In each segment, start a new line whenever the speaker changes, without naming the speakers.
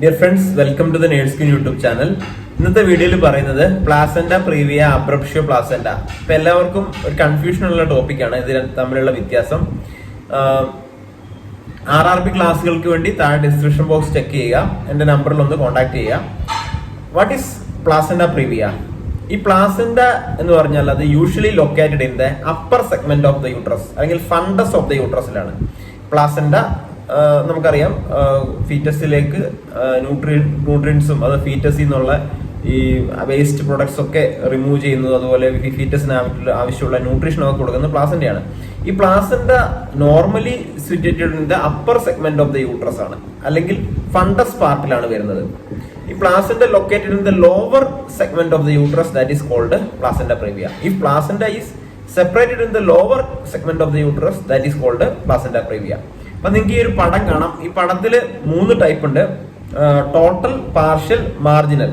Dear friends welcome to the Nurskin YouTube channel ഇന്നത്തെ വീഡിയോയിൽ പറയുന്നത് പ്ലാസന്റ പ്രീവിയ അബ്രപ്ഷ്യോ പ്ലാസന്റ ഇപ്പൊ എല്ലാവർക്കും ഒരു കൺഫ്യൂഷൻ ഉള്ള ടോപ്പിക്കാണ് ഇതിൽ തമ്മിലുള്ള വ്യത്യാസം. ആർ ആർ ബി ക്ലാസ്സുകൾക്ക് വേണ്ടി താഴെ ഡിസ്ക്രിപ്ഷൻ ബോക്സ് ചെക്ക് ചെയ്യുക. എന്റെ നമ്പറിൽ ഒന്ന് കോൺടാക്ട് ചെയ്യുക. വാട്ട് ഈസ് പ്ലാസന്റ പ്രീവിയ ഈ പ്ലാസന്റ എന്ന് പറഞ്ഞാൽ അത് usually located in the upper segment of the uterus അല്ലെങ്കിൽ ഫണ്ടസ് ഓഫ് ദ യൂട്രസിലാണ് പ്ലാസന്റ നമുക്കറിയാം ഫീറ്റസിലേക്ക് ന്യൂട്രി ന്യൂട്രിയൻസും അത് ഫീറ്റസിൽ നിന്നുള്ള ഈ വേസ്റ്റ് പ്രൊഡക്ട്സ് ഒക്കെ റിമൂവ് ചെയ്യുന്നത് അതുപോലെ ഫീറ്റസിന് ആവശ്യമുള്ള- ന്യൂട്രീഷൻ ഒക്കെ കൊടുക്കുന്നത് പ്ലാസന്റയാണ് ഈ placenta normally situated in the upper segment of the uterus ആണ് അല്ലെങ്കിൽ ഫണ്ടസ് പാർട്ടിലാണ് വരുന്നത്. ഈ placenta located in the lower segment of the uterus that is called placenta previa ഈ placenta is separated in the lower segment of the uterus that is called placenta previa അപ്പൊ നിങ്ങൾക്ക് ഈ ഒരു പടം കാണാം. ഈ പടത്തിൽ മൂന്ന് ടൈപ്പ് ഉണ്ട്. Total partial marginal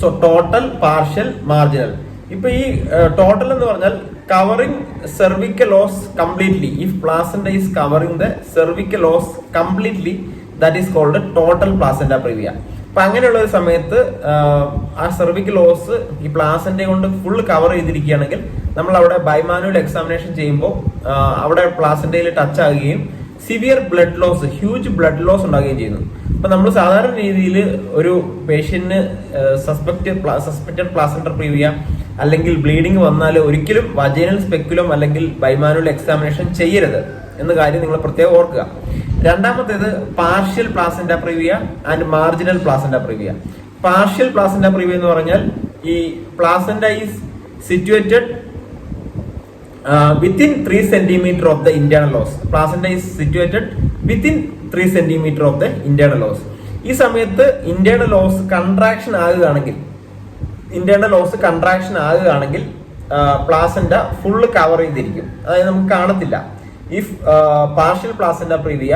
so total partial marginal ഇപ്പൊ ഈ ടോട്ടൽ എന്ന് പറഞ്ഞാൽ covering cervical os completely if placenta is covering the cervical os completely that is called total placenta previa അപ്പൊ അങ്ങനെയുള്ള ഒരു സമയത്ത് ആ സെർവിക്കൽ ലോസ് ഈ പ്ലാസന്റ കൊണ്ട് ഫുൾ കവർ ചെയ്തിരിക്കുകയാണെങ്കിൽ നമ്മൾ അവിടെ ബൈമാനുവൽ എക്സാമിനേഷൻ ചെയ്യുമ്പോൾ അവിടെ പ്ലാസന്റയിൽ ടച്ച് ആകുകയും severe blood loss huge blood loss ഉണ്ടാകുകയും ചെയ്യുന്നു. അപ്പൊ നമ്മൾ സാധാരണ രീതിയിൽ ഒരു പേഷ്യന്റിന് സസ്പെക്ട് സസ്പെക്റ്റഡ് പ്ലാസന്റർ പ്രീവിയ അല്ലെങ്കിൽ ബ്ലീഡിംഗ് വന്നാൽ ഒരിക്കലും വജൈനൽ സ്പെക്കുലം അല്ലെങ്കിൽ ബൈമാനുവൽ എക്സാമിനേഷൻ ചെയ്യരുത് എന്ന കാര്യം നിങ്ങൾ പ്രത്യേകം ഓർക്കുക. രണ്ടാമത്തേത് partial placenta previa and marginal placenta previa partial placenta previa എന്ന് പറഞ്ഞാൽ ഈ placenta is situated within three centimetre of the internal os placenta is situated within three centimetre of the internal os ഈ സമയത്ത് ഇന്റേണൽ ലോസ് കൺട്രാക്ഷൻ ആകുകയാണെങ്കിൽ internal os contraction ആകുകയാണെങ്കിൽ placenta full cover ചെയ്തിരിക്കും. അതായത് നമുക്ക് കാണത്തില്ല. If partial placenta previa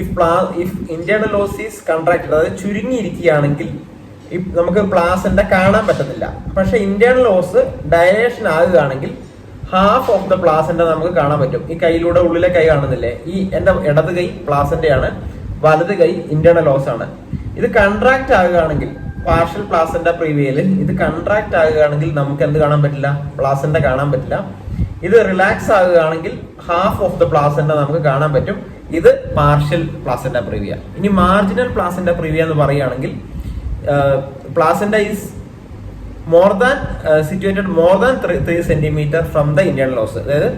if പ്ലാ if internal os is contracted അതായത് ചുരുങ്ങിയിരിക്കുകയാണെങ്കിൽ നമുക്ക് പ്ലാസന്റ കാണാൻ പറ്റത്തില്ല. പക്ഷെ ഇന്റേണൽ ലോസ് ഡയലേഷൻ ആകുകയാണെങ്കിൽ ഹാഫ് ഓഫ് ദ പ്ലാസന്റ നമുക്ക് കാണാൻ പറ്റും. ഈ കൈയിലൂടെ ഉള്ളിലെ കൈ കാണുന്നില്ലേ? ഈ എന്റെ ഇടത് കൈ പ്ലാസന്റയാണ് വലത് കൈ ഇന്റേണൽ ലോസ് ആണ്. ഇത് കൺട്രാക്ട് ആകുകയാണെങ്കിൽ പാർഷ്യൽ പ്ലാസന്റ പ്രീവിയയിൽ ഇത് കൺട്രാക്ട് ആകുകയാണെങ്കിൽ നമുക്ക് എന്ത് കാണാൻ പറ്റില്ല? പ്ലാസന്റ കാണാൻ പറ്റില്ല. ഇത് റിലാക്സ് ആകുകയാണെങ്കിൽ ഹാഫ് ഓഫ് ദ പ്ലാസന്റ നമുക്ക് കാണാൻ പറ്റും. ഇത് പാർഷ്യൽ പ്ലാസന്റ പ്രീവിയ ഇനി മാർജിനൽ പ്ലാസന്റ പ്രീവിയ എന്ന് പറയുകയാണെങ്കിൽ placenta is more than situated more than three centimetre from the internal os അതായത്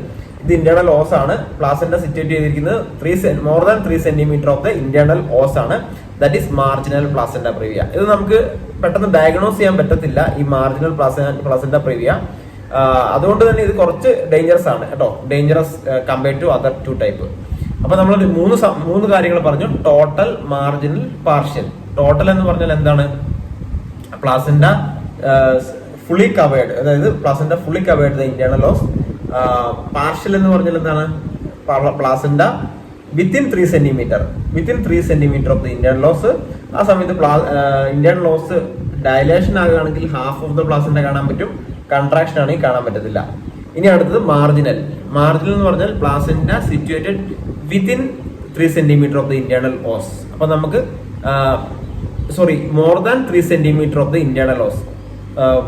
ഇത് ഇന്റേണൽ ഓസ് ആണ്. പ്ലാസന്റ സിറ്റുവേറ്റ് ചെയ്തിരിക്കുന്നത് three more than three centimetre of the internal os ആണ്. That is marginal placenta previa ഇത് നമുക്ക് പെട്ടെന്ന് diagnose ചെയ്യാൻ പറ്റത്തില്ല ഈ മാർജിനൽ പ്ലാസന്റ പ്രീവിയ അതുകൊണ്ട് തന്നെ ഇത് കുറച്ച് ഡേഞ്ചറസ് ആണ് കേട്ടോ. Dangerous compared to other two type അപ്പൊ നമ്മൾ മൂന്ന് മൂന്ന് കാര്യങ്ങൾ പറഞ്ഞു. ടോട്ടൽ മാർജിനൽ പാർഷ്യൽ ടോട്ടൽ എന്ന് പറഞ്ഞാൽ എന്താണ്? പ്ലാസന്റ ഫുള്ളി കവേർഡ് അതായത് placenta fully covered the internal os partial എന്ന് പറഞ്ഞാൽ എന്താണ്? Placenta within three centimetre within three centimetre of the internal os ആ സമയത്ത് ഇന്റേണൽ ലോസ് ഡയലേഷൻ ആകുകയാണെങ്കിൽ ഹാഫ് ഓഫ് ദ പ്ലാസന്റ കാണാൻ പറ്റും കൺട്രാക്ഷൻ ആണെങ്കിൽ കാണാൻ പറ്റത്തില്ല. ഇനി അടുത്തത് മാർജിനൽ മാർജിനൽ എന്ന് പറഞ്ഞാൽ placenta situated within three centimetre of the internal os അപ്പൊ നമുക്ക് sorry more than three centimetre of the internal os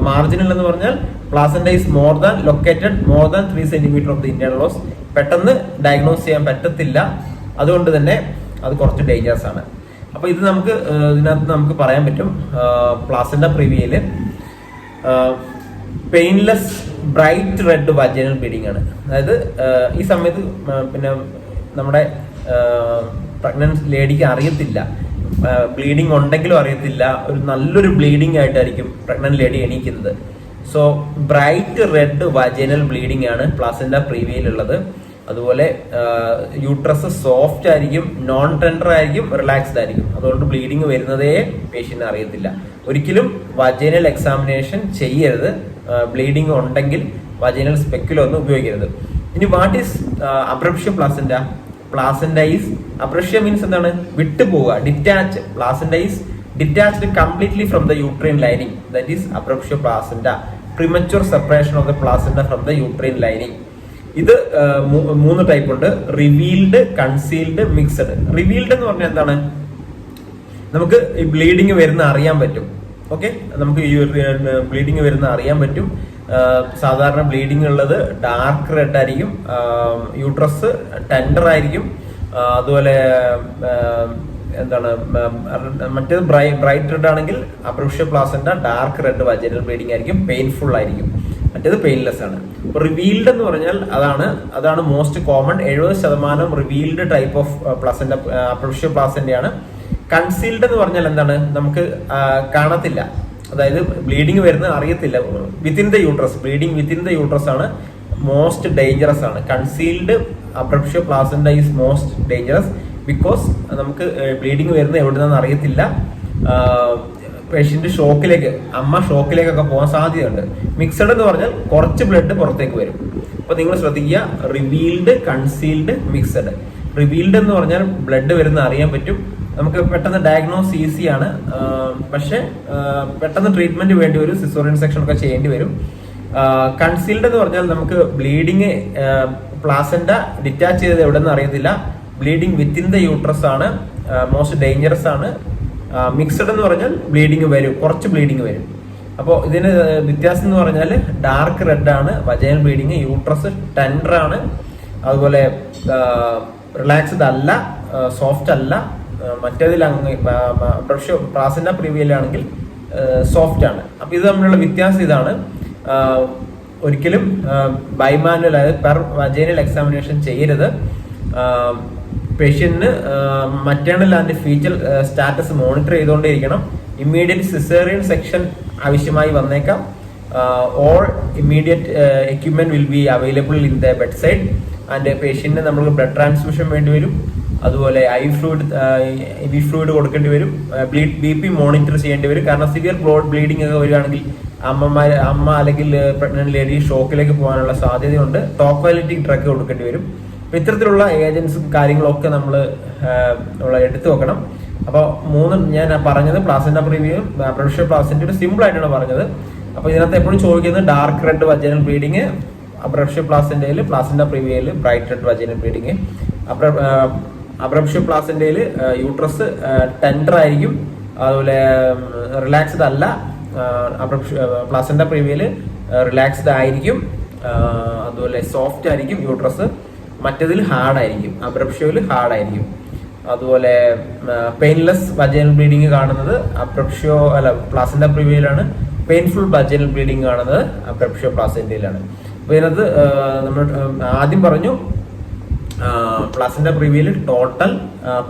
marginal എന്ന് പറഞ്ഞാൽ placenta is more than located more than three centimetre of the internal os പെട്ടെന്ന് diagnose ചെയ്യാൻ പറ്റത്തില്ല. അതുകൊണ്ട് തന്നെ അത് കുറച്ച് ഡേഞ്ചറസ് ആണ്. അപ്പൊ ഇത് നമുക്ക് ഇതിനകത്ത് നമുക്ക് പറയാൻ പറ്റും. Placenta പ്രിവിയയിൽ painless bright red vaginal bleeding ആണ്. അതായത് ഈ സമയത്ത് പിന്നെ നമ്മുടെ പ്രഗ്നൻസ് ലേഡിക്ക് അറിയത്തില്ല. ബ്ലീഡിങ് ഉണ്ടെങ്കിലും അറിയത്തില്ല. ഒരു നല്ലൊരു ബ്ലീഡിങ് ആയിട്ടായിരിക്കും pregnant lady എണീക്കുന്നത്. So bright red vaginal bleeding ആണ് പ്ലാസന്റ പ്രീവിയയിലുള്ളത് അതുപോലെ യൂട്രസ് സോഫ്റ്റ് ആയിരിക്കും നോൺ ടെൻഡർ ആയിരിക്കും റിലാക്സ്ഡ് ആയിരിക്കും. അതുകൊണ്ട് ബ്ലീഡിങ് വരുന്നതേ പേഷ്യന്റ് അറിയത്തില്ല. ഒരിക്കലും വജനൽ എക്സാമിനേഷൻ ചെയ്യരുത്. ബ്ലീഡിങ് ഉണ്ടെങ്കിൽ വജനൽ സ്പെക്കിലൊന്നും ഉപയോഗിക്കരുത്. ഇനി what is abruption placenta placentae is abruptio means എന്താണ്? വിട്ടുപോവുക detach placenta is detached completely from the uterine lining that is abruptio placenta premature separation of the placenta from the uterine lining ഇത് മൂന്ന് type ഉണ്ട്. Revealed concealed mixed revealed എന്ന് പറഞ്ഞാൽ എന്താണ്? നമുക്ക് ഈ bleeding വരുന്ന അറിയാൻ പറ്റും. ഓക്കെ നമുക്ക് ഈ ബ്ലീഡിങ് വരുന്ന അറിയാൻ പറ്റും. സാധാരണ ബ്ലീഡിങ് ഉള്ളത് ഡാർക്ക് റെഡ് ആയിരിക്കും. യൂട്രസ് ടെൻഡർ ആയിരിക്കും. അതുപോലെ എന്താണ് മറ്റേത് ബ്രൈറ്റ് റെഡ് ആണെങ്കിൽ abruptio placentae dark red vaginal bleeding ആയിരിക്കും പെയിൻഫുൾ ആയിരിക്കും. മറ്റേത് പെയിൻലെസ് ആണ്. റിവീൽഡ് എന്ന് പറഞ്ഞാൽ അതാണ് അതാണ് മോസ്റ്റ് കോമൺ എഴുപത് ശതമാനം revealed type of placentae abruptio placentae ആണ് കൺസീൽഡ് എന്ന് പറഞ്ഞാൽ എന്താണ്? നമുക്ക് കാണത്തില്ല. അതായത് ബ്ലീഡിങ് വരുന്നത് അറിയത്തില്ല. Within the uterus bleeding within the uterus ആണ്. മോസ്റ്റ് ഡേഞ്ചറസ് ആണ്. Concealed abruptio placenta is most dangerous because നമുക്ക് ബ്ലീഡിങ് വരുന്നത് എവിടെ അറിയത്തില്ല. പേഷ്യന്റ് ഷോക്കിലേക്ക് അമ്മ ഷോക്കിലേക്കൊക്കെ പോകാൻ സാധ്യതയുണ്ട്. മിക്സഡ് എന്ന് പറഞ്ഞാൽ കുറച്ച് ബ്ലഡ് പുറത്തേക്ക് വരും. അപ്പൊ നിങ്ങൾ ശ്രദ്ധിക്കുക റിവീൽഡ് കൺസീൽഡ് മിക്സഡ് റിവീൽഡ് എന്ന് പറഞ്ഞാൽ ബ്ലഡ് വരുന്ന അറിയാൻ പറ്റും. നമുക്ക് പെട്ടെന്ന് ഡയഗ്നോസ് ഈസിയാണ് പക്ഷെ പെട്ടെന്ന് ട്രീറ്റ്മെന്റ് വേണ്ടി വരും സിസോറിയൻ സെക്ഷൻ ഒക്കെ ചെയ്യേണ്ടി വരും. കൺസീൽഡ് എന്ന് പറഞ്ഞാൽ നമുക്ക് ബ്ലീഡിങ് പ്ലാസന്റ ഡിറ്റാച്ച് ചെയ്തത് എവിടെ നിന്ന് അറിയത്തില്ല. ബ്ലീഡിങ് വിത്തിൻ ദ യൂട്രസ് ആണ്. മോസ്റ്റ് ഡേഞ്ചറസ് ആണ്. മിക്സഡ് എന്ന് പറഞ്ഞാൽ ബ്ലീഡിങ് വരും. കുറച്ച് ബ്ലീഡിങ് വരും. അപ്പോൾ ഇതിന് വ്യത്യാസം എന്ന് പറഞ്ഞാൽ ഡാർക്ക് റെഡ് ആണ് വജയൽ ബ്ലീഡിങ് യൂട്രസ് ടെൻഡർ ആണ്. അതുപോലെ റിലാക്സ്ഡ് അല്ല സോഫ്റ്റ് അല്ല. മറ്റേതിൽ ബ്രഷ് പ്ലാസിന്റെ പ്രീവിയലാണെങ്കിൽ സോഫ്റ്റ് ആണ്. അപ്പോൾ ഇത് തമ്മിലുള്ള വ്യത്യാസം ഇതാണ്. ഒരിക്കലും ബൈമാനുവൽ അതായത് പെർ വജേനൽ എക്സാമിനേഷൻ ചെയ്യരുത്. പേഷ്യന്റിന് maternal and fetal status monitor ചെയ്തുകൊണ്ടേയിരിക്കണം. Immediate caesarean section ആവശ്യമായി വന്നേക്കാം. All immediate equipment will be available in the bed side and പേഷ്യന്റിന് നമ്മൾ ബ്ലഡ് ട്രാൻസ്ഫ്യൂഷൻ വേണ്ടി വരും. അതുപോലെ ഐ ഫ്ലൂയിഡ് ബി ഫ്ലൂയിഡ് കൊടുക്കേണ്ടി വരും. ബ്ലീഡ് ബി പി മോണിറ്റർ ചെയ്യേണ്ടി വരും. കാരണം സിവിയർ ബ്ലോഡ് ബ്ലീഡിംഗ് ഒക്കെ വരികയാണെങ്കിൽ അമ്മമാർ അമ്മ അല്ലെങ്കിൽ പ്രഗ്നന്റ് ലേഡി ഷോക്കിലേക്ക് പോകാനുള്ള സാധ്യതയുണ്ട്. ടോപ്പ് ക്വാലിറ്റി ട്രക്ക് കൊടുക്കേണ്ടി വരും. ഇത്തരത്തിലുള്ള ഏജൻസും കാര്യങ്ങളൊക്കെ നമ്മൾ എടുത്തു വെക്കണം. അപ്പോൾ മൂന്ന് ഞാൻ പറഞ്ഞത് പ്ലാസിന്റെ പ്രീമിയം പ്രൊഡക്ഷൻ പ്ലാസിന്റെ ഒരു സിമ്പിൾ ആയിട്ടാണ് പറഞ്ഞത്. അപ്പോൾ ഇതിനകത്ത് എപ്പോഴും ചോദിക്കുന്നത് dark red vaginal bleeding abruptio പ്ലാസിന്റെയിൽ placentae പ്രീവിയയിൽ bright red vaginal bleeding abruptio പ്ലാസിന്റെയിൽ uterus tender ആയിരിക്കും. അതുപോലെ റിലാക്സ്ഡ് അല്ല. പ്ലാസിന്റെ പ്രീവിയയിൽ റിലാക്സ്ഡ് ആയിരിക്കും. അതുപോലെ സോഫ്റ്റ് ആയിരിക്കും യൂട്രസ് മറ്റേതിൽ ഹാർഡ് ആയിരിക്കും. അബ്രപ്ഷ്യോയിൽ ഹാർഡ് ആയിരിക്കും. അതുപോലെ പെയിൻലെസ് ബജനൽ ബ്ലീഡിങ് കാണുന്നത് അബ്രപ്ഷ്യോ അല്ല പ്ലാസിന്റെ പ്രീവിയയിലാണ് പെയിൻഫുൾ ബജനൽ ബ്ലീഡിങ് കാണുന്നത് അബ്രപ്ഷ്യോ പ്ലാസിന്റെയിലാണ് അപ്പോൾ ഇതിനകത്ത് നമ്മൾ ആദ്യം പറഞ്ഞു പ്ലസിന്റെ പ്രീവിയയിൽ total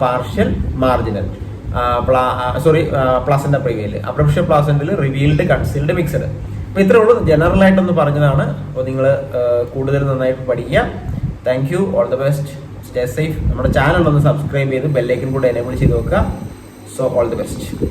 partial marginal sorry placenta പ്രിവ്യൂവിൽ abruptio പ്ലാസന്റിൽ റിവീൽഡ് കൺസീൽഡ് മിക്സഡ് അപ്പൊ ഇത്രേ ഉള്ളൂ. ജനറൽ ആയിട്ടൊന്ന് പറഞ്ഞതാണ്. അപ്പോൾ നിങ്ങൾ കൂടുതൽ നന്നായിട്ട് പഠിക്കുക. Thank you all the best stay safe നമ്മുടെ ചാനൽ ഒന്ന് സബ്സ്ക്രൈബ് ചെയ്ത് ബെല്ലൈക്കൻ കൂടെ എനേബിൾ ചെയ്ത് നോക്കുക സോ ഓൾ ദി ബെസ്റ്റ്